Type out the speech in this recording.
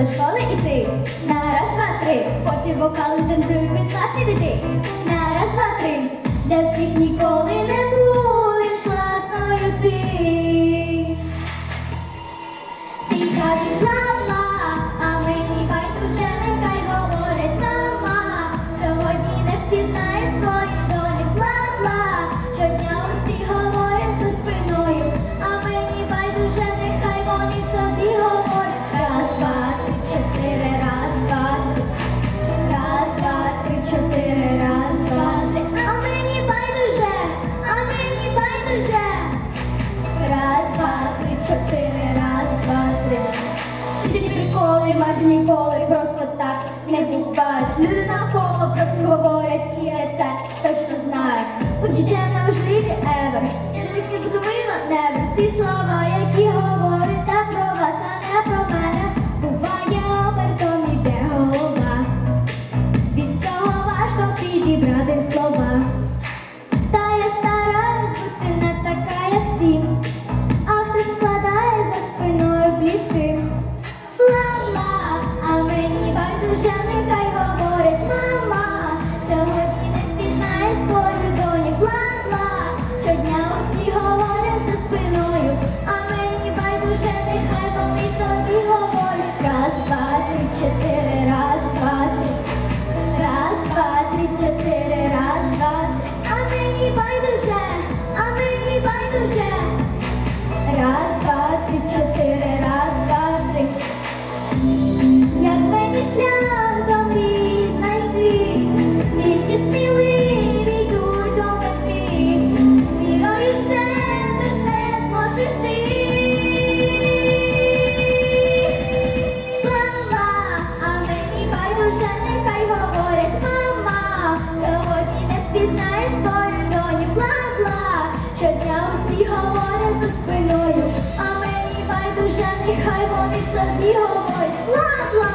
до школи іти. На раз, два, три, потім вокали танцюють під класі іти. На раз, два, три, для всіх ніколи не будеш класною ти. Всі кажуть майже ніколи просто так не бувають. Люди навколо просто говорять, і це точно знають. Почуття не важливі. шлях сміливі йдуть до мети, вірою все зможеш ти. Мама, а мені байдуже нехай говорять, мама, сьогодні не впізнаєш свою доню, бла-бла, щодня усі говорять за спиною, а мені байдуже нехай вони собі говорять, бла-бла.